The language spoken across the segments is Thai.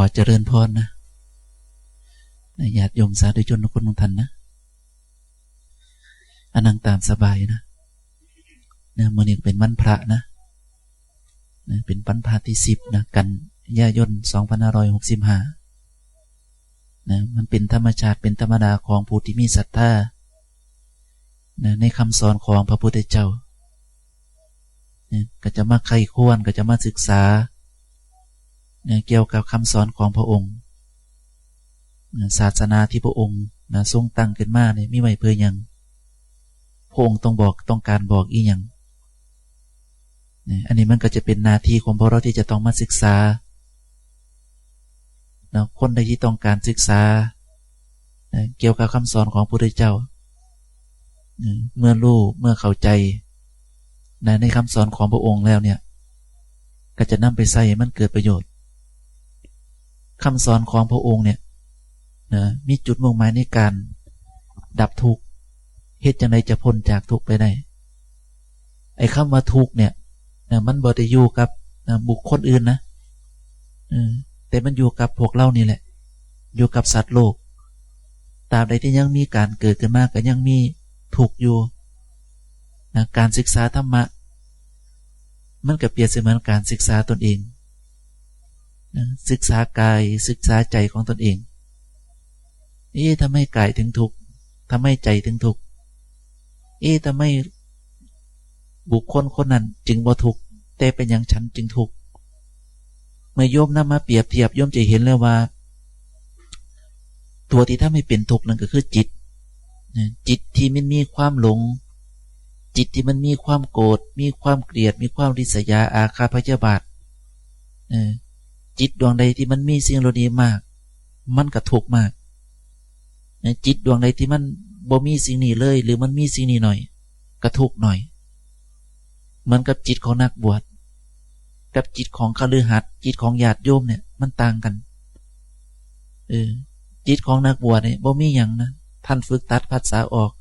อเจริญพรนะญาติโยมสาธุชนทุกคนทุกท่านนะอันนังตามสบายนะนะมื่อนี้เป็นวันพระนะนะเป็นวันพระที่สิบนะกันยายนสองพันห้าร้อยหกสิบห้านะมันเป็นธรรมชาติเป็นธรรมดาของผู้ที่มีศรัทธานะในคำสอนของพระพุทธเจ้านะก็จะมาใครควรก็จะมาศึกษา เกี่ยวกับคำสอนของพระองค์ศาสนาที่พระองค์นะทรงตั้งขึ้นมาเนี่ยมีไว้เพื่อยังพระองค์ต้องบอกต้องการบอกอีหยังอันนี้มันก็จะเป็นนาทีของพวกเราที่จะต้องมาศึกษานะคนใดที่ต้องการศึกษานะเกี่ยวกับคำสอนของพระพุทธเจ้านะเมื่อรู้เมื่อเข้าใจนะในคำสอนของพระองค์แล้วเนี่ย ก็จะนำไปใส่มันเกิดประโยชน์ คำสอนของพระองค์เนี่ยนะมีจุดมุ่งหมายในการดับทุกข์เหตุจังไดจะพ้นจากทุกข์ไปได้ไอ้คำว่าทุกข์เนี่ยนะมันบ่ได้อยู่กับนะบุคคลอื่นนะเออแต่มันอยู่กับพวกเรานี่แหละ อยู่กับสัตว์โลกตราบใดที่ยังมีการเกิดขึ้นมาก็ยังมีทุกข์อยู่นะการศึกษาธรรมะ มันก็เปรียบเสมือนการศึกษาตนเอง ศึกษากายศึกษาใจของตนเองเอ๊ะทำไมกายถึงทุกข์ทำไมใจถึงทุกข์เอ๊ะทำไมบุคคลคนนั้นจึงบ่ทุกข์แต่เป็นอย่างฉันจึงทุกข์เมื่อโยมนำมาเปรียบเทียบโยมจะเห็นเลยว่า ตัวที่ถ้าไม่เป็นทุกข์นั่นก็คือจิตจิตที่มันมีความหลง จิตที่มันมีความโกรธมีความเกลียด มีความริษยาอาฆาตพยาบาท จิตดวงใดที่มันมีสิ่งเหล่านี้มาก มันก็ทุกข์มากจิตดวงใดที่มันบ่มีสิ่งนี้เลย หรือมันมีสิ่งนี้หน่อยก็ทุกข์หน่อย เหมือนกับจิตของนักบวชกับจิตของคฤหัสถ์จิตของญาติโยมเนี่ย มันต่างกันเออจิตของนักบวชเนี่ยบ่มีอย่างนะท่านฝึกตัดภาษาออก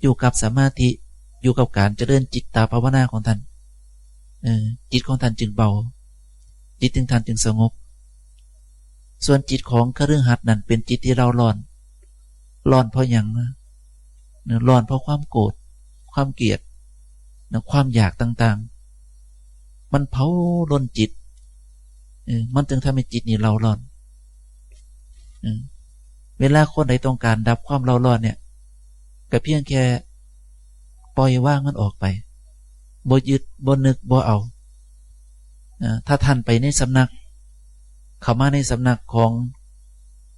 อยู่กับสมาธิอยู่กับการเจริญจิตตาภาวนาของท่านเออจิตของท่านจึงเบา จิตถึงท่านจึงสงบ ส่วนจิตของคฤหัสถ์นั้นเป็นจิตที่เราร้อนร้อนเพราะอย่างนะร้อนเพราะความโกรธความเกลียดนะความอยากต่างๆ มันเผาล้นจิตมันจึงทำให้จิตนี่เราร้อนเวลาคนใดต้องการดับความเราร้อนเนี่ยก็เพียงแค่ปล่อยว่างมันออกไปบ่ยึดบ่นึกบ่เอา ถ้าท่านไปในสำนัก เข้ามาในสำนักของ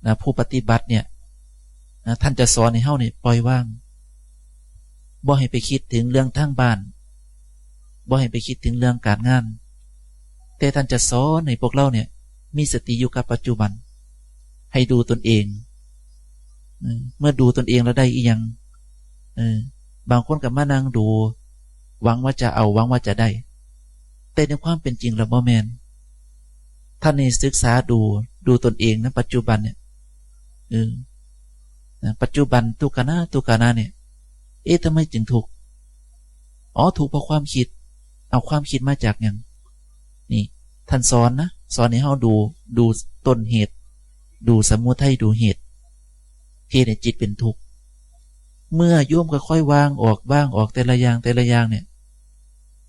นะผู้ปฏิบัติเนี่ยนะท่านจะสอนให้เฮาเนี่ยปล่อยว่างบ่ให้ไปคิดถึงเรื่องทางบ้านบ่ให้ไปคิดถึงเรื่องการงาน แต่ท่านจะสอนในพวกเราเนี่ยมีสติอยู่กับปัจจุบัน ให้ดูตนเอง เมื่อดูตนเองแล้วได้อียังบางคนกับมานั่งดู หวังว่าจะเอาหวังว่าจะได้ แต่ในความเป็นจริงแล้วบ่แมนท่านในศึกษาดูดูตนเองนะปัจจุบันเนี่ยปัจจุบันทุกขณะทุกขณะเนี่ย เอ๊ะทำไมจึงถูกอ๋อถูกเพราะความคิด เอาความคิดมาจากอย่างนี่ ท่านสอนนะสอนให้เราดูดูต้นเหตุ ดูสมุทัยดูเหตุที่ในจิตเป็นทุกข์เมื่อโยมค่อยๆวางออกบ้างออกแต่ละอย่างแต่ละอย่างเนี่ย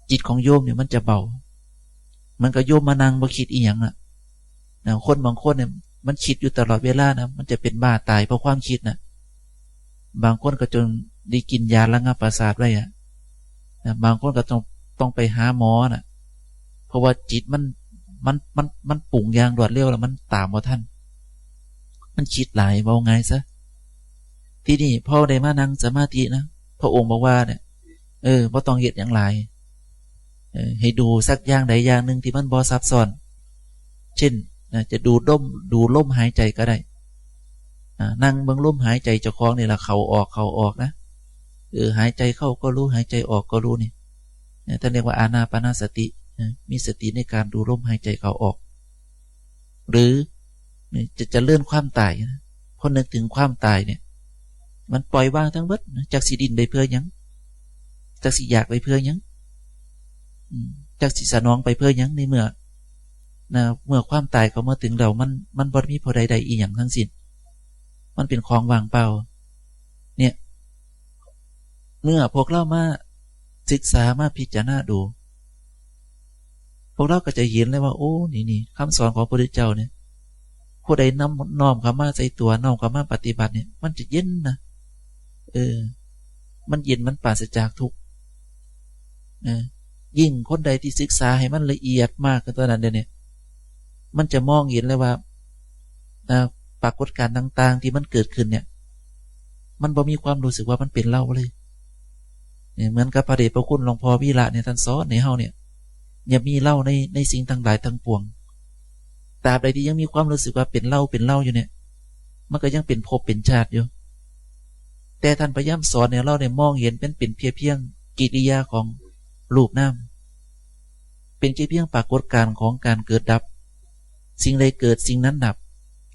จิตของโยมเนี่ยมันจะเบา มันก็โยมมานั่งมาคิดอีหยังอะนะคนบางคนเนี่ยมันคิดอยู่ตลอดเวลานะมันจะเป็นบ้าตายเพราะความคิดนะบางคนก็จนได้กินยาระงับประสาทไว้อะบางคนก็ต้องต้องไปหาหมอนะ่ะเพราะว่าจิตมันมันมันมันปุ่งยางรวดเร็วแล้วมันตามว่าท่าน มันคิดหลายเบาไงซะที่นี่พ่อได้มานั่งสมาธินะพระองค์บอกว่าเนี่ยเออว่ต้องเหตุอย่างไร ให้ดูสักอย่างใดอย่างหนึ่งที่มันบอซับซ้อน เช่นนะจะดูลมดูลมหายใจก็ได้นั่งเบื้องลมหายใจเจ้าของนี่แหละเขาออกเขาออกนะเออหายใจเข้าก็รู้หายใจออกก็รู้นี่ท่านเรียกว่าอานาปนาสติมีสติในการดูลมหายใจเขาออก หรือจะจะเลื่อนความตายพอนึกถึงความตายเนี่ย มันปล่อยวางทั้งเบิดจากสีดินไปเพื่อยังจากสีอยากไปเพื่อยัง จากสีสนองไปเพื่อยังในเมื่อนะเมื่อความตายเขามาถึงเรา มัน มันบ่มีผู้ใดใดอีหยังทั้งสิ้น มันเป็นของวางเปล่า เนี่ย เมื่อพวกเรามาศึกษามาพิจารณาดู พวกเราก็จะเห็นเลยว่า โอ้ นี่นี่คำสอนของพระพุทธเจ้าเนี่ยผู้ใดนำน้อมเข้ามาใส่ตัวน้อมเข้ามาปฏิบัติเนี่ย มันจะเย็นนะ เออ มันเย็นมันปราศจากทุกข์นะ ยิ่งคนใดที่ศึกษาให้มันละเอียดมากขึ้นตัวนั้นเนี่ยมันจะมองเห็นเลยว่าปรากฏการณ์ต่าง ๆ ที่มันเกิดขึ้นเนี่ย มันบ่มีความรู้สึกว่ามันเป็นเล่าเลยเนี่ยเหมือนกับพระเดชพระคุณหลวงพ่อวิระเนี่ยท่านสอนในเฮาเนี่ยอย่ามีเล่าในในสิ่งทั้งหลายทั้งปวงตราบใดที่ยังมีความรู้สึกว่าเป็นเล่าเป็นเล่าอยู่เนี่ย มันก็ยังเป็นภพเป็นชาติอยู่ แต่ท่านพยายามสอนเนี่ยเราเนี่ยมองเห็นเป็นเป็นเพียงเพียงกิริยาของรูปน้ำ เป็นแค่เพียงปรากฏการณ์ของการเกิดดับ สิ่งใดเกิดสิ่งนั้นดับ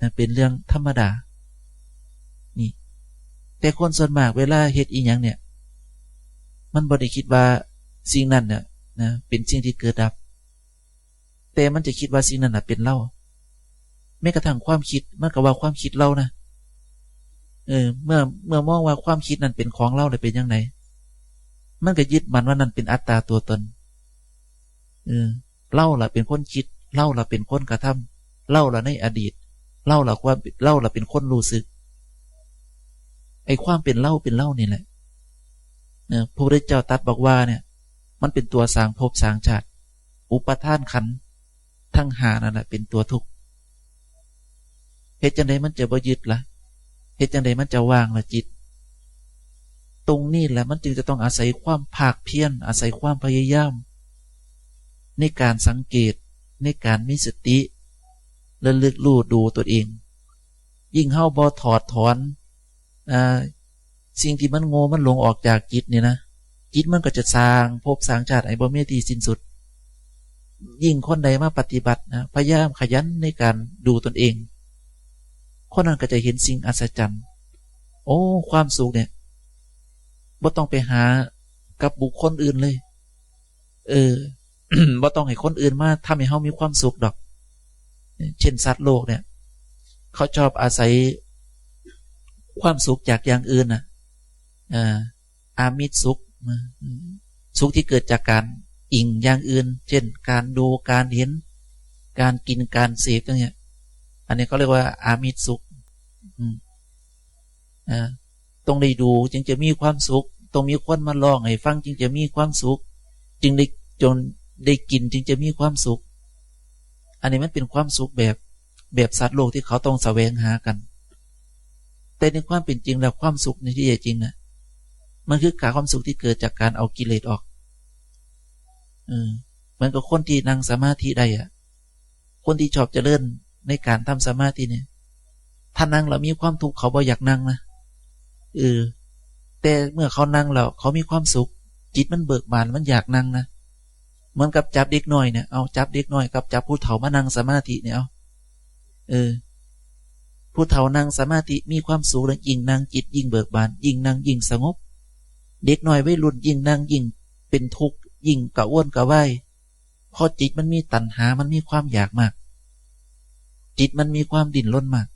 นะเป็นเรื่องธรรมดา นี่ แต่คนส่วนมากเวลาเฮ็ดอีหยังเนี่ย มันบ่ได้คิดว่าสิ่งนั้นเนี่ยนะเป็นสิ่งที่เกิดดับ แต่มันจะคิดว่าสิ่งนั้นนะเป็นเล่าแม้กระทั่งความคิดมันก็ว่าความคิดเล่านะเออ เมื่อเมื่อมองว่าความคิดนั้นเป็นของเล่าเลยเป็นยังไงมันก็ยึดมันว่านั่นเป็นอัตตาตัวตน เออเล่าละเป็นคนคิด เล่าละเป็นคนกระทำเล่าละในอดีต เล่าละว่าเล่าละเป็นคนรู้สึก ไอ้ความเป็นเล่าเป็นเล่านี่แหละเนี่ยพระพุทธเจ้าตัดบอกว่าเนี่ย มันเป็นตัวสางภพสางชาติ อุปทานขันทั้งหานั่นแหละเป็นตัวทุกข์เหตุจังใดมันจะบ่ยึดละเหตุจังใดมันจะว่างละจิต ตรงนี้แหละมันจึงจะต้องอาศัยความภาคเพียรอาศัยความพยายาม ในการสังเกตในการมีสติและลึกลู่ดูตัวเอง ยิ่งเข้าบอถอดถอนอสิ่งที่มันโง่มันหลงออกจากจิตเนี่ยนะจิตมันก็จะสร้างภพสร้างชาติไอ้บ่เมตีสิ้นสุด ยิ่งคนใดมาปฏิบัตินะพยายามขยันในการดูตนเอง คนนั้นก็จะเห็นสิ่งอัศจรรย์ โอ้ความสุขเนี่ยบ่ต้องไปหากับบุคคลอื่นเลย เออ บ่ต้องให้คนอื่นมาทำให้เขามีความสุขดอก เช่นสัตว์โลกเนี่ย เขาชอบอาศัยความสุขจากอย่างอื่นนะอ่าอามิตสุข สุขที่เกิดจากการอิงอย่างอื่น เช่น การดูการเห็น การกินการเสพอย่างเงี้ยอันนี้เขาเรียกว่าอามิตสุขอ่าต้องได้ดูจึงจะมีความสุข ต้องมีคนมาลองให้ฟังจึงจะมีความสุข จึงได้จน ได้กินจึงจะมีความสุข อันนี้มันเป็นความสุขแบบแบบสัตว์โลกที่เขาต้องแสวงหากัน แต่ในความเป็นจริงแล้วความสุขในที่จริงนะ่ะ มันคือการความสุขที่เกิดจากการเอากิเลสออกเออเหมือนกับคนที่นั่งสมาธิได้อะคนที่ชอบเจริญในการทำสมาธิเนี่ยถ้านั่งแล้วมีความทุกข์เขาบ่อยากนั่งนะเออแต่เมื่อเขานั่งแล้วเขามีความสุข จิตมันเบิกบานมันอยากนั่งนะ เหมือนกับจับเด็กน้อยเนี่ยเอาจับเด็กน้อยกับจับผู้เฒ่ามานั่งสมาธิเนี่ยเอาเออผู้เฒ่านั่งสมาธิมีความสุขแล้วยิ่งนั่งจิตยิ่งเบิกบาน ยิ่งนั่งยิ่งสงบ เด็กน้อยวัยรุ่นยิ่งนั่งยิ่งเป็นทุกข์ยิ่งกระอ้วนกระว่ายพอจิตมันมีตัณหามันมีความอยากมาก จิตมันมีความดิ้นรนมาก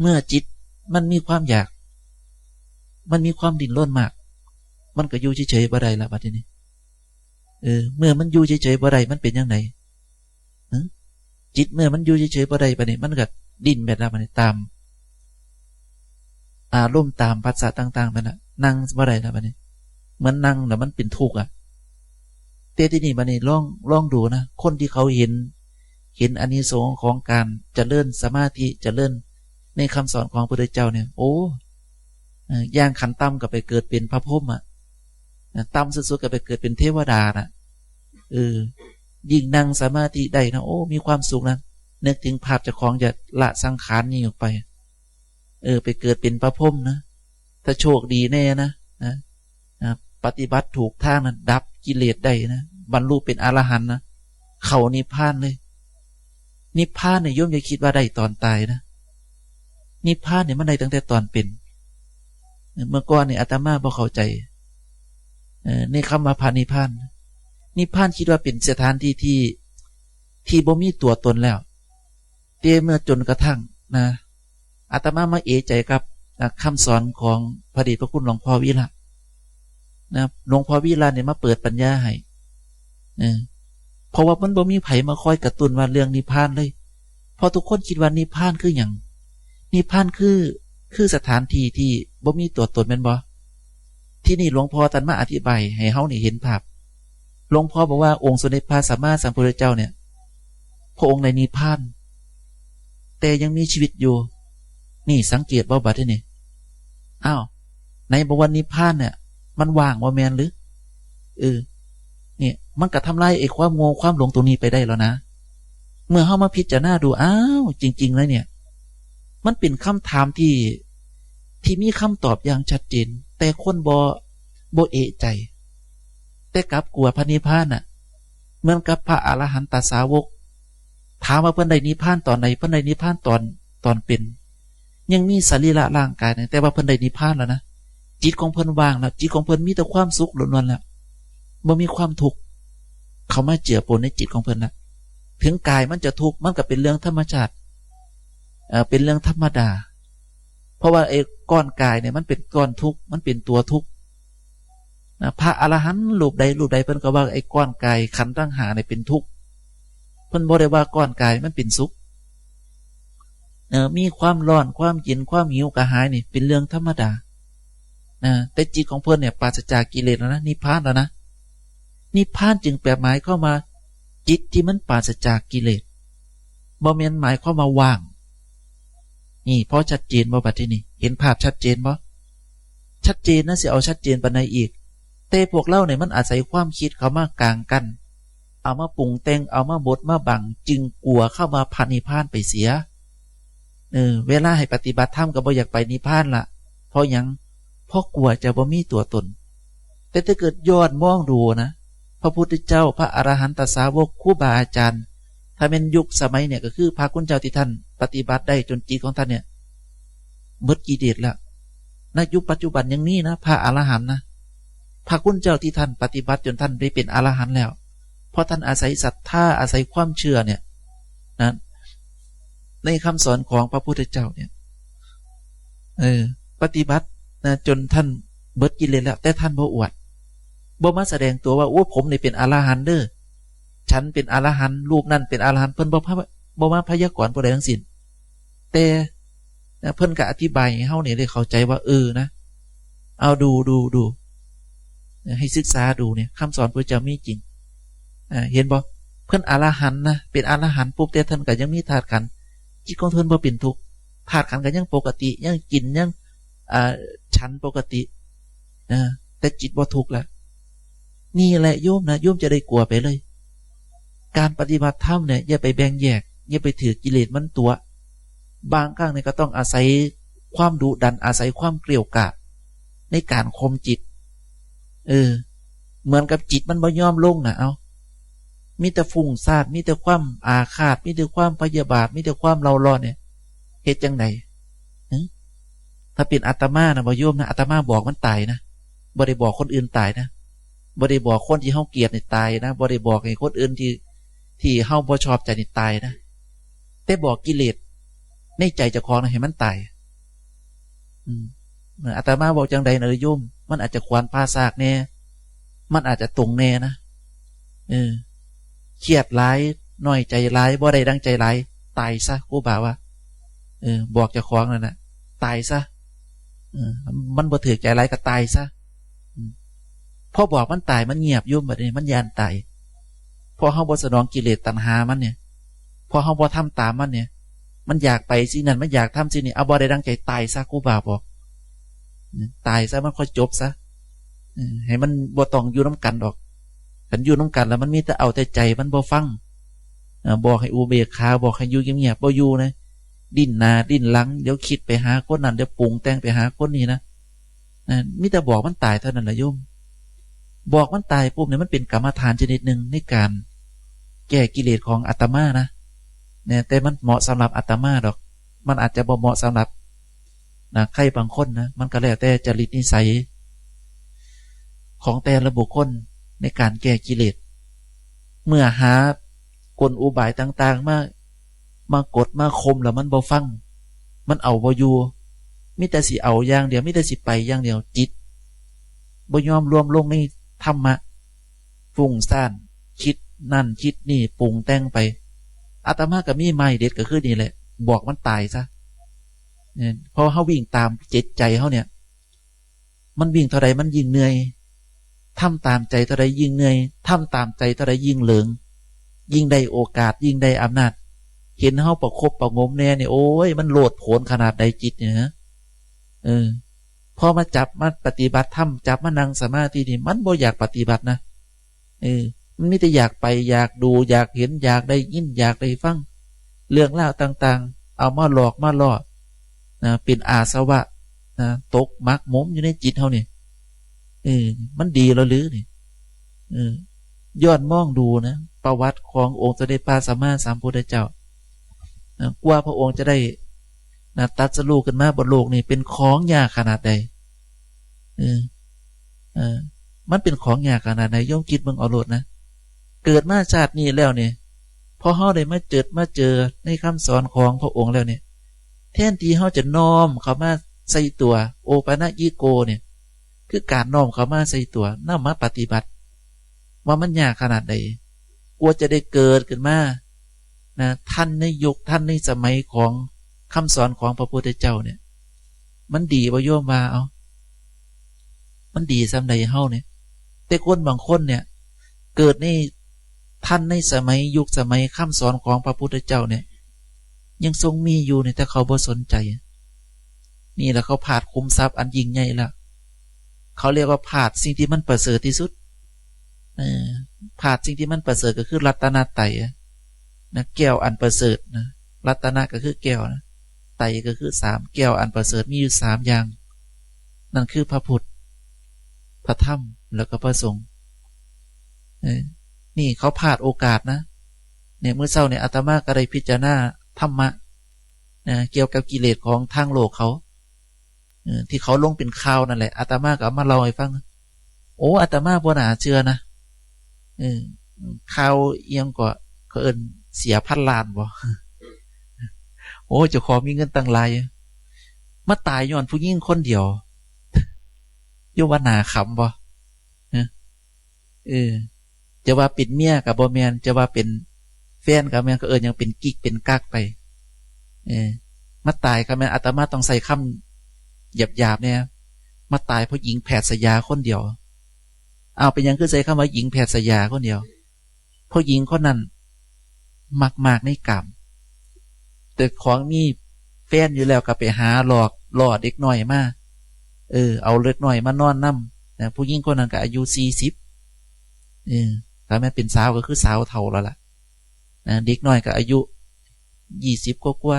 เมื่อจิตมันมีความอยาก มันมีความดิ้นรนมาก มันก็อยู่เฉยๆบ่ได้ละบัดนี้ เออเมื่อมันอยู่เฉยๆบ่ได้มันเป็นยังไงจิตเมื่อมันอยู่เฉยๆบ่ได้บัดนี้มันก็ดิ้นแบบนั้นบัดนี้ตาม อารมณ์ตามภาษาต่างๆไปนะนั่งบ่ได้ละบัดนี้มันนั่งแล้วมันเป็นทุกข์อะเตที่นี่บัดนี้ลองลองดูนะคนที่เขาเห็น เห็นอันนี้สงของการจเจริญสมาธิจเจริญในคำสอนของพระพุทธเจ้าเนี่ย โอ้ย่างขันต่ำกับไปเกิดเป็นพระพุทธอะ ต่ำสุดๆกับไปเกิดเป็นเทวดาน่ะเออยิ่งนั่งสมาธิได้นะโอ้ มีความสุขนะนึกถึงภาพจาของจะละสังขารนี่ออกไป เออ ไปเกิดเป็นพระพุทธนะ ถ้าโชคดีแน่นะนะนะปฏิบัติถูกทางนะดับกิเลสได้นะบรรลุเป็นอรหันต์นะเขานิพพานเลย นิพพานเนี่ยย่อมจะคิดว่าได้ตอนตายนะนิพพานเนี่ยมันได้ตั้งแต่ตอนเป็น เมื่อก่อนเนี่ยอาตมาบ่เข้าใจ ในคำว่าพานิพานนิพานคิดว่าเป็นสถานที่ที่ที่บ่มีตัวตนแล้วเตี้ยเมื่อจนกระทั่งนะอาตมามาเอใจกับนะคำสอนของพระเดชพระคุณหลวงพ่อวิระนะหลวงพ่อวิระเนี่ยมาเปิดปัญญาให้เออเพราะว่ามันบ่มีไผมาคอยกระตุ้นว่าเรื่องนิพพานเลยพราะทุกคนคิดว่านิพพานคืออย่างนิพพานคือคือสถานที่ที่บ่มีตัวตนเป็นบ่ ที่นี่หลวงพ่อตันมาอธิบายให้เฮานี่เห็นภาพ หลวงพ่อบอกว่าองค์สมเด็จพระสัมมาสัมพุทธเจ้าเนี่ย พระองค์ในนิพพาน แต่ยังมีชีวิตอยู่ นี่สังเกตบ่บัดที่นี่อ้าวในบวรนิพพานเนี่ย มันว่างว่าแมนหรือเออเนี่ยมันก็ทำลายไอ้ความโง่ความหลงตรงนี้ไปได้แล้วนะ เมื่อเข้ามาพิจารณาดูอ้าวจริง ๆ แล้วเนี่ย มันเป็นคำถามที่ที่มีคำตอบอย่างชัดเจน แต่คนบอบเอะใจ แต่กลับกลัวพระนิพพานน่ะ เหมือนกับพระอรหันตสาวก ถามว่าเพิ่นใดนิพพานตอนไหนเพิ่นใดนิพพานตอนตอนเป็น ยังมีสรีระร่างกายแต่ว่าเพิ่นใดนิพพานแล้วนะจิตของเพิ่นว่างแล้วจิตของเพิ่นมีแต่ความสุขล้วนๆแล้วบ่มีความทุกข์เขามาเจือปนในจิตของเพิ่นละถึงกายมันจะทุกข์มันก็เป็นเรื่องธรรมชาติเออเป็นเรื่องธรรมดา เพราะว่าไอ้ ก้อนกายเนี่ยมันเป็นก้อนทุกข์มันเป็นตัวทุกข์นะพระอรหันต์รูปใดรูปใดเพิ่นก็ว่าไอ้ก้อนกายขันตั้งหาเนี่ยเป็นทุกข์เพิ่นบ่ได้ว่าก้อนกายมันเป็นสุขเออมีความร้อนความเย็นความหิวกระหายนี่เป็นเรื่องธรรมดานะแต่จิตของเพิ่นเนี่ยปราศจากกิเลสแล้วนะนิพพานแล้วนะนิพพานจึงแปลหมายเข้ามา จิตที่มันปราศจากกิเลสบ่เมียนหมายเข้ามาว่าง นี่เพราะชัดเจนบ่บัดที่นี่เห็นภาพชัดเจนบ่ชัดเจนนะสิเอาชัดเจนปานใดอีก แต่พวกเล่าเนี่ยมันอาศัยความคิดเขามากลางกัน เอามาปรุงแต่งเอามาบดมาบัง จึงกลัวเข้ามาพันนิพพานไปเสียเออเวลาให้ปฏิบัติธรรมก็บ่อยากไปนิพพานละเพราะยังเพราะกลัวจะบ่มีตัวตน แต่ถ้าเกิดยอดมองดูนะ พระพุทธเจ้าพระอรหันตสาวกคู่บาอาจารย์ ถ้าเป็นยุคสมัยเนี่ยก็คือพระคุณเจ้าที่ท่าน ปฏิบัติได้จนจิตของท่านเนี่ยมดกีเดชแล้วในยุคปัจจุบันอยังมีนะพระอรหันต์นะพระคุณเจ้าที่ท่านปฏิบัติจนท่านได้เป็นอรหันต์แล้ว เพราะท่านอาศัยศรัทธาอาศัยความเชื่อเนี่ยนะในคำสอนของพระพุทธเจ้าเนี่ยเออปฏิบัตินะจนท่านเบิดกิเลสแล้ว แต่ท่านบ่อวดบ่มาแสดงตัวว่าโอ้ผมนี่เป็นอรหันต์เด้อฉันเป็นอรหันต์รูปนั่นเป็นอรหันต์เพิ่นบ่พบ่มาพยากรณ์บ่ได้ทั้งสิ้น แต่เพิ่นก็อธิบายให้เฮาเนี่ยได้เข้าใจว่าเออนะ เอาดูดูดูให้ศึกษาดูเนี่ยคำสอนพระเจ้ามีจริงเห็นบ่เพิ่นอรหันนะเป็นอรหันปุ๊บแต่ท่านก็ยังมีธาตุขันจิตของเพิ่นบ่เป็นทุกข์ธาตุขันก็ยังปกติ ยังกินยังอ่าฉันปกตินะแต่จิตบ่ทุกข์ล้วนี่แหละโยมนะโยมจะได้กลัวไปเลย การปฏิบัติธรรมเนี่ยอย่าไปแบ่งแยกอย่าไปถือกิเลสมันตัว บางครั้งเนี่ยก็ต้องอาศัยความดุดันอาศัยความเกลียวกาดในการคมจิต เออ เหมือนกับจิตมันบ่ยอมลงนะเอามีแต่ฟุ้งซ่านมีแต่ความอาฆาตมีแต่ความพยาบาทมีแต่ความเราร้อนเนี่ยเหตุจังไหนถ้าเป็นอาตมานะบ่โยมนะอาตมาบอกมันตายนะบ่ได้บอกคนอื่นตายนะบ่ได้บอกคนที่เฮาเกลียดในตายนะบ่ได้บอกให้คนอื่นที่ที่เฮาบ่ชอบใจในตายนะแต่บอกกิเลส ในใจจะคลองนะให้มันตายอืมอาตมาบอกจังใดเนอยุ่มมันอาจจะควานพาซากแน่มันอาจจะตรงแน่นะเออเครียดร้ายน้อยใจร้ายบ่ได้ดังใจร้ายตายซะกูบ่าว่าเออ บอกจะคล้องนั่นนะตายซะเออมันบ่ถือใจร้ายก็ตายซะพอบอกมันตายมันเงียบยุ่มแบบนี้มันยานตายพอเฮาบ่สนองกิเลสตัณหามันเนี่ย พอเฮาบ่ทำตามมันเนี่ย มันอยากไปสินั่นมันอยากทำสินี่เอาบ่ได้ดังใจตายซะกูบาบอกตายซะมันค่อยจบซะให้มันบ่ต้องอยู่น้ากันดอกขันอยู่น้ากันแล้วมันมีแต่เอาแต่ใจมันบ่ฟังบอกให้อูเบคาบอกให้อยู่เงียบๆบ่อยู่นะดิ้นนาดิ้นหลังเดี๋ยวคิดไปหาคนนั้นเดี๋ยวปรุงแต่งไปหาคนนี้นะมิแต่บอกมันตายเท่านั้นแหละโยม บอกมันตายปุ๊บเนี่ยมันเป็นกรรมฐานชนิดหนึ่งในการ แก้กิเลสของอัตมานะ เนี่ยแต่มันเหมาะสำหรับอัตมาดอก มันอาจจะบ่เหมาะสำหรับนะใครบางคนนะมันก็แล้วแต่จริตนิสัย ของแต่ละบุคคลในการแก้กิเลสเมื่อหากลอุบายต่าง ๆ มามากดมาคมแล้วมันบ่ฟัง มันเอาบ่อยู่มิแต่สิเอาอย่างเดียวมิแต่สิไปอย่างเดียวจิตบ่ยอมรวมลงในธรรมะฟุ้งซ่าน คิดนั่นคิดนี่ปรุงแต่งไป อาตมากับมีไม่เด็ดก็คือนี่แหละ บอกมันตายซะเนี่ยพราะเขาวิ่งตามจิตใจเขาเนี่ย มันวิ่งเท่าไรมันยิ่งเหนื่อยทำตามใจเท่าไรยิ่งเหนื่อยทำตามใจเท่าไรยิ่งเหลืองยิ่งได้โอกาสยิ่งได้อำนาจ เห็นเขาประคบประงมแน่เนี่ยโอ้ยมันโหลดผลขนาดใดจิตเนี่ยฮะเออพอมาจับมาปฏิบัติทำจับมานั่งสมาธินี่มันบ่อยากปฏิบัตินะเออ มันไม่แต่อยากไปอยากดูอยากเห็นอยากได้ยินอยากได้ฟัง เรื่องเล่าต่างๆ เอามาหลอกมาล่อนะเป็นอาสวะนะตกมักมมอยู่ในจิตเขาเนี่ยเออมันดีแล้วหรือนี่เออยอดมองดูนะประวัติขององค์สมเด็จพระสัมมาสัมพุทธเจ้านะกว่าพระองค์จะได้นะตัดสลูกันมาบนโลกนี่เป็นของยากขนาดใดเออเออมันเป็นของยากขนาดไหนย่อมคิดมึงเอาโลดนะ เกิดมาชาตินี้แล้วเนี่ยพอเฮาได้มาเจอมาเจอในคำสอนของพระองค์แล้วเนี่ยแทนที่เฮาจะน้อมเข้ามาใส่ตัว โอปะนะยิโกเนี่ยคือการน้อมเข้ามาใส่ตัวนำมาปฏิบัติ ว่ามันยากขนาดใดกลัวจะได้เกิดขึ้นมานะท่านในยุคท่านในสมัยของคำสอนของพระพุทธเจ้าเนี่ย มันดีบ่โยมมาเอา มันดีสำใดเฮาเนี่ย แต่คนบางคนเนี่ย เกิดใน ท่านในสมัยยุคสมัยคำสอนของพระพุทธเจ้าเนี่ย ยังทรงมีอยู่ในแต่เขาบ่สนใจ นี่แหละเขาผาดคุ้มทรัพย์อันยิ่งใหญ่ละเขาเรียกว่าผาดสิ่งที่มันประเสริฐที่สุดเออผาดสิ่งที่มันประเสริฐก็คือรัตนาไตนะแก้วอันประเสริฐนะรัตนะก็คือแก้วนะไตก็คือสามแก้วอันประเสริฐมีอยู่สามอย่าง นั่นคือพระพุทธพระธรรมแล้วก็พระสงฆ์ นี่เขาพลาดโอกาสนะ เนี่ยเมื่อเช้าเนี่ยอาตมาก็ได้พิจารณาธรรมะนะเกี่ยวกับกิเลสของทางโลกเขาที่เขาลงเป็นข่าวนั่นแหละอาตมาก็มาเล่าให้ฟัง โอ้อาตมาบ่หนาเชื่อนะข่าวเอียงกว่าเขาเอินเสียพันล้านบ่โอ้เจ้าขอมีเงินตั้งหลายมาตายย้อนผู้หญิงคนเดียวโยวนาขำบ่เออ จะว่าเป็นเมียกับบอแมนจะว่าเป็นแฟนกับแมนก็เอิญยังเป็นกิกเป็นกักไป เออมาตายกับแมนอาตมาต้องใส่คำหยาบหยาบเนี่ย มาตายเพราะหญิงแผดสยาคนเดียว เอาเป็นยังคือใส่คำว่าหญิงแผดสยาคนเดียวเพราะหญิงคนนั้นมากมากในกรรมแต่ของมีแฟนอยู่แล้วก็ไปหาหลอกหลอดเด็กหน่อยมาเออเอาเล็กหน่อยมานอนน้ำนะผู้หญิงคนนั้นก็อายุสี่สิบเออ ถ้าแม่เป็นสาวก็คือสาวเท่าแล้วล่ะนะเด็กน้อยก็อายุยี่สิบกว่า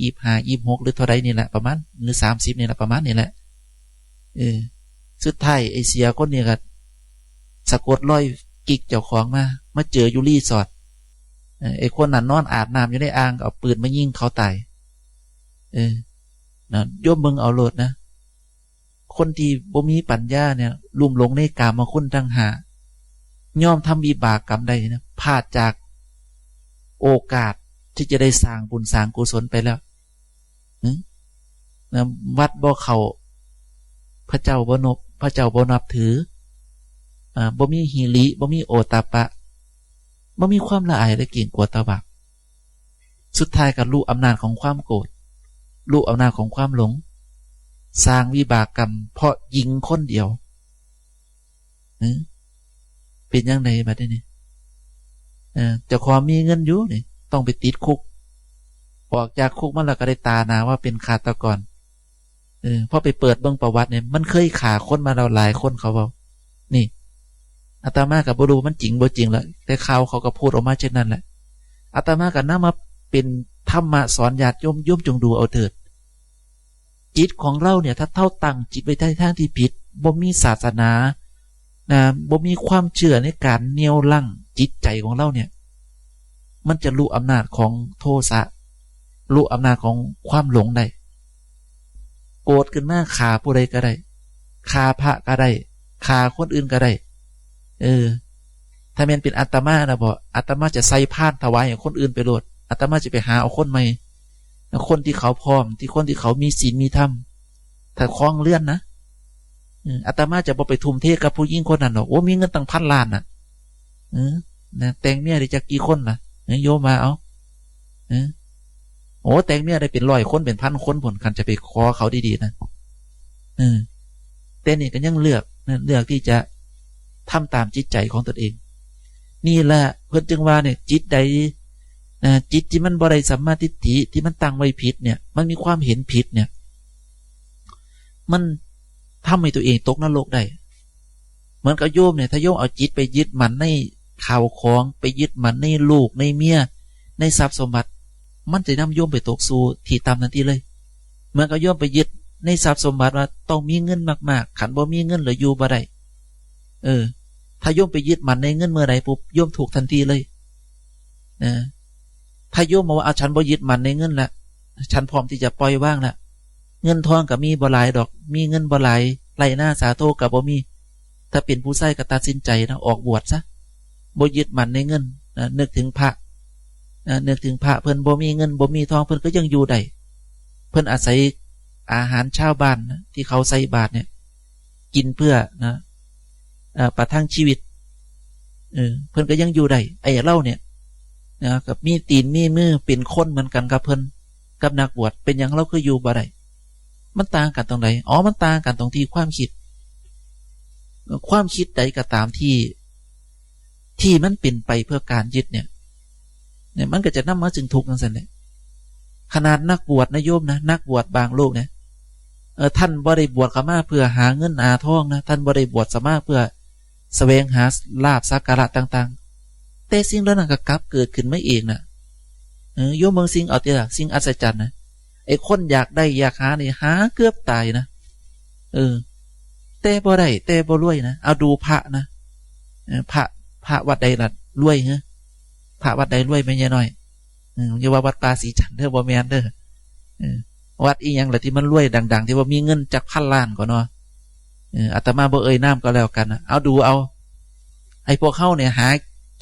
ยี่ห้ายี่หกหรือเท่าไรนี่แหละประมาณหรือสามสิบนี่แหละประมาณนี่แหละเออสุดท้ายไอเสียคนเนี่ยก็สะกดรอยกิกเจ้าของมามาเจอยูรี่สอดไอคนนั้นนอนอาบน้ำอยู่ในอ่างเอาปืนมายิงเขาตายเออนะย่อมมึงเอาโหลดนะ คนที่บ่มีปัญญาเนี่ยลุ่มหลงในกามาคุณตั้งหา ย่อมทำวิบากกรรมใดนะพลาดจากโอกาสที่จะได้สร้างบุญสร้างกุศลไปแล้วนะวัดบ่เขาพระเจ้าบ่นบพระเจ้าบ่นับถืออ่าบ่มีฮิริบ่มีโอตาปะบ่มีความละอายและเก่งกว่าตาบักสุดท้ายกับลูกอำนาจของความโกรธลูกอำนาจของความหลง สร้างวิบากกรรม เพราะยิงคนเดียว เป็นยังไงบัดนี้เจ้าของมีเงินอยู่นี่ต้องไปติดคุก ออกจากคุกมันแล้วก็ได้ตานาว่าเป็นขาตกอนเออพอไปเปิดเบื้องประวัติเนี่ยมันเคยขาคนมาเราหลายคนเขาบอกนี่อาตมากับบรูมันจริงบ่จริงละแต่ข่าวเขาก็พูดออกมาเช่นนั้นแหละอาตมากับน้ามาเป็นธรรมะสอนญาติโยมโยมจงดูเอาเถิด จิตของเราเนี่ย ถ้าเท่าตั้งจิตไว้ทางที่ผิดบ่มีศาสนา นะบ่มีความเชื่อในการเนียวลั่งจิตใจของเราเนี่ย มันจะรู้อำนาจของโทสะรู้อำนาจของความหลงได้โกรธขึ้นมาขาผู้ใดก็ได้ขาพระก็ได้ขาคนอื่นก็ได้ เออ ถ้าแม่นเป็นอาตมานะบอกอาตมาจะใส่พานถวายให้คนอื่นไปโลดอาตมาจะไปหาเอาคนใหม่คนที่เขาพร้อม ที่คนที่เขามีศีลมีธรรมถ้าคล้องเลื่อนนะ อาตมาจะบอไปทุ่มเทกับผู้หญิงคนนั้นหรอกโอ้มีเงินตั้งพันล้านน่ะเออนะแต่งเมียได้จากกี่คนล่ะเออโยมมาเอาเออโอ้แต่งเมียได้เป็นร้อยคนเป็นพันคนผลคันจะไปขอเขาดีๆนะเออแต่นี่ก็ยังเลือกนะเลือกที่จะทำตามจิตใจของตนเอง นี่แหละเพื่อนจึงว่าเนี่ย จิตใดนะจิตที่มันบริสัมมาทิฏฐิที่มันตั้งไว้ผิดเนี่ย มันมีความเห็นผิดเนี่ย มัน ทำให้ตัวเองตกนรกได้ เหมือนกับโยมเนี่ยถ้าโยมเอาจิตไปยึดมันในข่าวของไปยึดมันในลูกในเมียในทรัพย์สมบัติ มันจะนำโยมไปตกสู่ที่ต่ำทันที่เลย เหมือนกับโยมไปยึดในทรัพย์สมบัติว่าต้องมีเงินมากๆ ขันบ่มีเงินหรืออยู่บ่ได้เออ ถ้าโยมไปยึดมันในเงินเมื่อไรปุ๊บโยมถูกทันทีเลยนะถ้าโยมมาว่าเอาฉันบ่ยึดมันในเงินละฉันพร้อมที่จะปล่อยว่างละ เงินทองกับมีบ่หลายดอก มีเงินบ่หลายไรหน้าสาโทกับบ่มี ถ้าเป็นผู้ใส่ก็ตัดสินใจนะออกบวชซะบ่ยึดมันในเงินนะนึกถึงพระนะนึกถึงพระเพิ่นบ่มีเงินบ่มีทองเพิ่นก็ยังอยู่ได้เพิ่นอาศัยอาหารชาวบ้านนะที่เขาใส่บาตรเนี่ย กินเพื่อนะประทังชีวิตเออเพิ่นก็ยังอยู่ได้ไอ้เล่าเนี่ยนะกับมีตีนมีมือเป็นคนเหมือนกันกับเพิ่นกับนักบวชเป็นอย่างเราคืออยู่บ่ได้ มันต่างกันตรงไหนอ๋อ มันต่างกันตรงที่ความคิด ความคิดใดก็ตามที่ ที่มันเป็นไปเพื่อการยึดเนี่ย เนี่ยมันก็จะนำมาจึงทุกข์นั่นสิเนี่ยขนาดนักบวชนะโยมนะนักบวชบางโลกเนี่ยเออท่านบริบวชกมาเพื่อหาเงินอาทองนะท่านบริบวชสมาเพื่อสแสวงหาลาบสักการะต่าง ๆ แต่สิ่งเหล่านั้นก็กลับเกิดขึ้นไม่เองนะเออโยมเมืองสิ่งเอาเถอะสิ่งอัศจรรย์นะ ไอ้คนอยากได้อยากหาเนี่ยหาเกือบตายนะเออแต่บ่ได้แต่บ่รวยนะเอาดูพระนะพระพระวัดใดล่ะรวยเหรอพระวัดใดรวยไม่ใช่น้อยอย่าว่าวัดปาสีจันเด้อบ่แมนเด้อวัดอีหยังแหละที่มันรวยดัง ๆ ที่ว่ามีเงินจากพันล้านก่อนเนาะอาตมาบ่เอ่ยน้ำก็แล้วกันนะเอาดูเอาไอ้พวกเข้าเนี่ยหา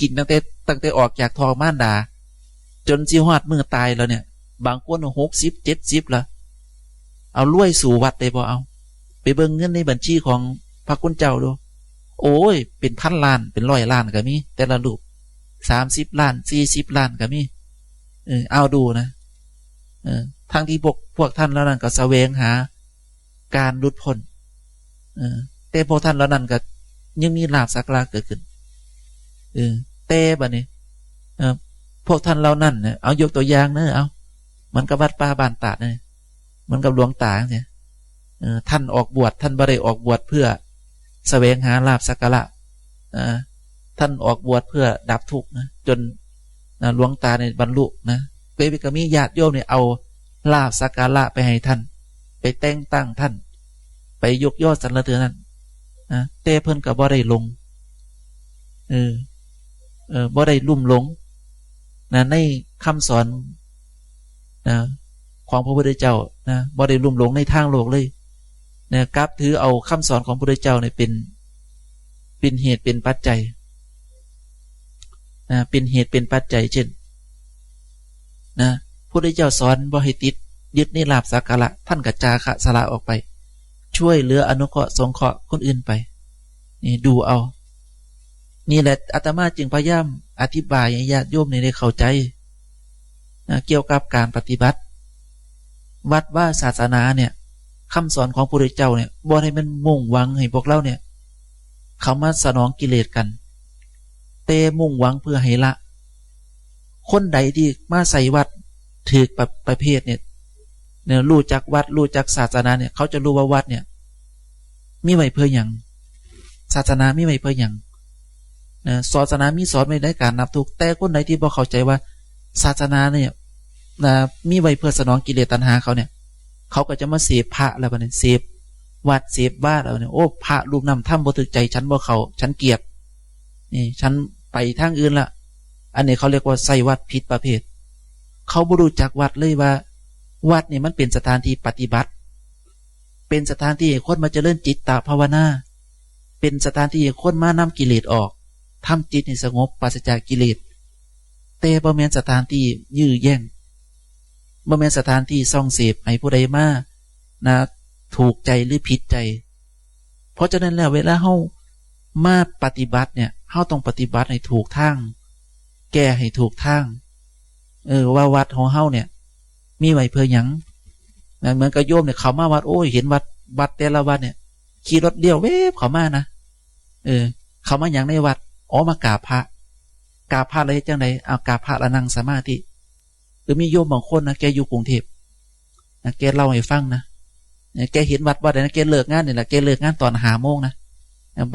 กินตั้งแต่ตั้งแต่ออกจากทองม่านดา จนจีฮอดมือตายแล้วเนี่ย บางคนหกสิบเจ็ดสิบละเอารวยสู่วัดได้บ่เอา ไปเบิ่งเงินในบัญชีของพระคุณเจ้าดู โอ้ย เป็นพันล้านเป็นร้อยล้านก็มี แต่ละรูปสามสิบล้านสี่สิบล้านก็มีเออเอาดูนะเออทั้งที่พวกพวกท่านแล้วนั่นก็แสวงหา การรุดพ้นเออแต่พวกท่านแล้วนั่นก็ยังมีลาบสักลาเกิดขึ้นเออแต่บันี้เออพวกท่านเรานั่นเนี่ยเอายกตัวอย่างเนอะเอา มันกับวัดป่าบานตาเนี่ยมันกับหลวงตาเนี่ยท่านออกบวชท่านบริออกบวชเพื่อสแสวงหาลาบสักการะท่านออกบวชเพื่อดับทุกข์นะจนหลวงตาในบรรลุนะเปไปก็มีญาติโยมเนี่ยเอาลาบสักการะไปให้ท่าน ไปแต่งตั้งท่าน ไปยกยอดสรรเสริญนั้นนะเต้เพิ่นกับบ่ได้ลงเออเออบ่ได้ลุ่มหลงนะในคำสอน นะของพระพุทธเจ้านะบ่ได้ลุ่มหลงในทางโลกเลยนะกลับถือเอาคำสอนของพระพุทธเจ้าเนี่ยเป็น เป็นเหตุเป็นปัจจัยนะเป็นเหตุเป็นปัจจัย เช่นนะพระพุทธเจ้าสอนบ่ให้ติดยึดในลาบสักการะท่านกระจาคะสละออกไป ช่วยเหลืออนุเคราะห์สงเคราะห์คนอื่นไป นี่ดูเอา นี่แหละอาตมาจึงพยายามอธิบายให้ญาติโยมในได้เข้าใจ เกี่ยวกับการปฏิบัติ วัดว่าศาสนาเนี่ยคำสอนของพระเจ้าเนี่ยบ่ให้มันมุ่งหวังให้พวกเราเนี่ย เขามาสนองกิเลสกัน เตมุ่งหวังเพื่อให้ละ คนใดที่มาใส่วัดถือแบบประเภทเนี่ยเนี่ยรู้จักวัดรู้จักศาสนาเนี่ย เขาจะรู้ว่าวัดเนี่ย มีไว้เพื่ออย่างศาสนามีไว้เพื่ออย่างนะศาสนามีสอนไม่ได้การนับทุกแต่คนใดที่บอเข้าใจว่า ศาสนาเนี่ยนะมีไว้เพื่อสนองกิเลสตัณหาเขาเนี่ย เขาก็จะมาเสพพระแล้วเนี่ยเสพวัดเสพบ้าแล้วเนี่ยโอ้พระรูปนำถ้ำบ่ถึกใจฉันบ่เขาฉันเกียบนี่ฉันไปทางอื่นละอันนี้เขาเรียกว่าใส่วัดผิดประเภท เขาบรูจักวัดเลยว่า วัดนี่มันเป็นสถานที่ปฏิบัติ เป็นสถานที่คนมาเจริญจิตตภาวนา เป็นสถานที่คนมานำกิเลสออกทำจิตให้สงบปราศจากกิเลส แต่บ่แม่นสถานที่ยื้อแย่งบ่แม่นสถานที่ซ่องเสพให้ผู้ใดมานะถูกใจหรือผิดใจ เพราะฉะนั้นแล้วเวลาเฮามาปฏิบัติเนี่ยเฮาต้องปฏิบัติให้ถูกทาง แก้ให้ถูกทาง เออว่าวัดของเฮาเนี่ย มีไว้เพื่อหยังเหมือนกับโยมเนี่ยเขามาวัดโอ้ยเห็นวัดวัดแต่ละวัดเนี่ยขี่รถเลี้ยวเวฟเขามานะเออ เขามาอย่างในวัดอ๋อมากราบพระ กาพระอะไรจังไดเอากาพระละนั่งสมาธิหรือมีโยมบางคนนะแกอยู่กรุงเทพนะแกเล่าให้ฟังนะแกเห็นวัดวัดไหนะแกเลิกงานเนี่ยแหละแกเลิกงานตอนหาโมงนะ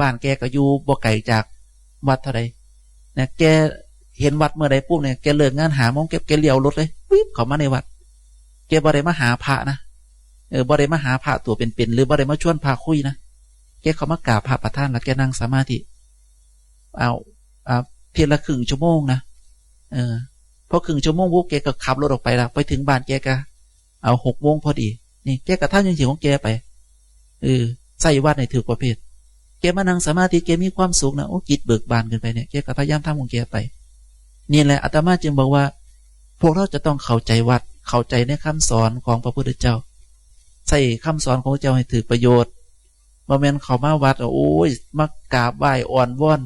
บ้านแกก็อยู่บ่ไกลจากวัดเท่าไรนะแกเห็นวัดเมื่อใดปุ๊บเนี่ยแกเลิกงานหาโมงแกแกเลี้ยวรถเลยวิ่งเข้ามาในวัดแกบ่ได้มาหาพระนะเออบ่ได้มาหาพระตัวเป็นๆหรือบ่ได้มาชวนพระคุยนะแกเขามากราบพระประธานแล้วแกนั่งสมาธิเอา เพียงละครึ่งชั่วโมงนะเออพอครึ่งชั่วโมงปุ๊บแกก็ขับรถออกไปละไปถึงบ้านแกก็เอาหกโมงพอดี นี่แกกระท่านยังสิของแกไปเออใส่วัดในถือประเภทแกมานั่งสมาธิแกมีความสุขนะโอ้จิตเบิกบานขึ้นไปเนี่ยแกก็พยายามทำของแกไปนี่แหละอาตมาจึงบอกว่า พวกเราจะต้องเข้าใจวัดเข้าใจในคำสอนของพระพุทธเจ้า ใส่คำสอนของเจ้าให้ถือประโยชน์บ่แม่นเขามาวัดโอ้ยมากราบไหว้อ่อนว่อน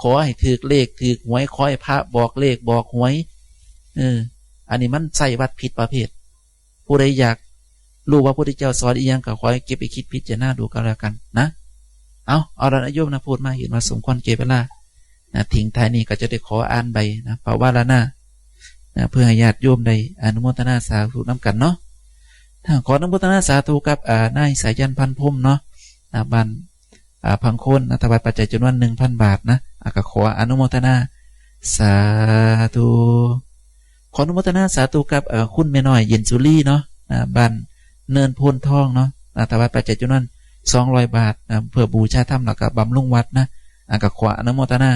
ขอให้ถือเลขถือหวยขอให้พระบอกเลขบอกหวยเอออันนี้มันใส่วัดผิดประเภท ผู้ใดอยากรู้ว่าพระพุทธเจ้าสอนอีหยังก็ขอให้เก็บไปคิดพิจารณาดูกันแล้วกันนะ เอาเอาละนะโยมนะพูดมาเห็นว่าสมควรเก็บเวลานะทิ้งท้ายนี้ก็จะได้ขออ่านใบนะเป่าว่าละนะนะเพื่อให้ญาติโยมได้อนุโมทนาสาธุน้ำกันเนาะถ้าขออนุโมทนาสาธุกับอ่านายสายยันพันพรมเนาะนะบันอ่าพังโคนนะถวายปัจจัยจำนวนหนึ่งพันบาทนะ ก็ขออนุโมทนา สาธุขออนุโมทนาสาธุกับคุณแม่น้อยเย็นสุรีเนาะะบันเนินพนทองเนาะอะถวายปัจจัยจำนวนสองร้อยบาทเพื่อบูชาธรรมแล้วก็บำรุงวัดนะก็ขออนุโมทนา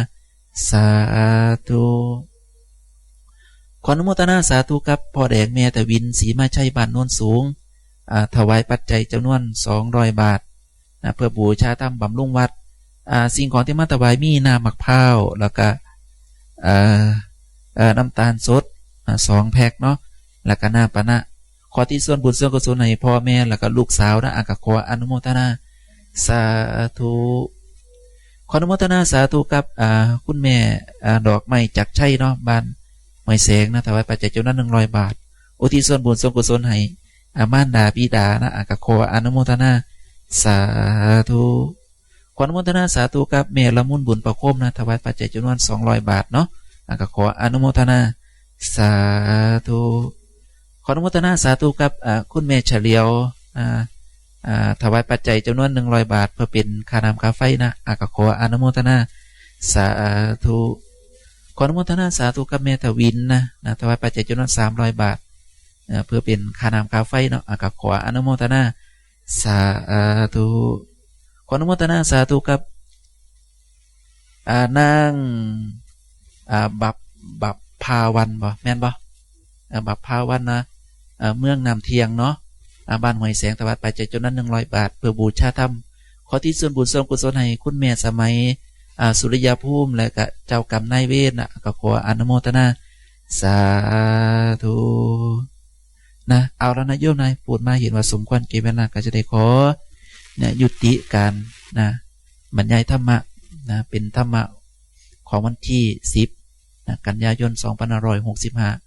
สาธุขออนุโมทนาสาธุกับพ่อแดงแม่แต่วินสีมาชัยบ้านโนนสูงถวายปัจจัยจำนวนสองร้อยบาทนะเพื่อบูชาธรรมบำรุงวัด สิ่งของที่มาถวายมีน้ำมะพร้าแล้วก็น้ำตาลสดสองแพ็คเนาะแล้วก็น้ำปะนะขอที่ส่วนบุญส่วนกุศลให้พ่อแม่แล้วก็ลูกสาวนะอากาขออนุโมทนาสาธุขออนุโมทนาสาธุกับคุณแม่ดอกไม้จักชัยเนาะบ้านไม้แสงนะถวายปัจจัยจำนวนหนึ่งร้อยบาทอุทิศส่วนบุญส่วนกุศลให้อามานดาบิดานะอากาขออนุโมทนาสาธุ ขออนุโมทนาสาธุกับเมละมุนบุญประโคมนะถวายปัจจัยจำนวนสองร้อยบาทเนาะอากขออนุโมทนาสาธุขออนุโมทนาสาธุกับคุณแม่เฉลียวถวายปัจจัยจำนวนหนึ่งร้อยบาทเพื่อเป็นค่าน้ำค่าไฟนะอากขออนุโมทนาสาธุขออนุโมทนาสาธุกับแม่ทวินนะนะถวายปัจจัยจำนวนสามร้อยบาทเพื่อเป็นค่าน้ำค่าไฟเนาะอากขออนุโมทนาสาธุ ออนุโมทนาสาธุครับอ่านางบับบับพาวันบ่แม่นบ่บับพาวันนะเมืองนำเทียงเนาะบ้านหวยแสงตะวัดไปใจจนนั้นหนึ่งร้อยบาท เพื่อบูชาธรรมขอที่ส่วนบุญส่วนกุศลให้คุณแม่สมัยอ่าสุริยภูมิและก็เจ้ากรรมนายเวรนะก็ขออนุโมทนาสาธุนะเอาแล้วนะโยมนายพูดมาเห็นว่าสมควรเก็บเวลาก็จะได้ขอ นี่ยยุติการนะบรรยายธรรมะนะเป็นธรรมะของวันที่สิบนะกันยายน 2565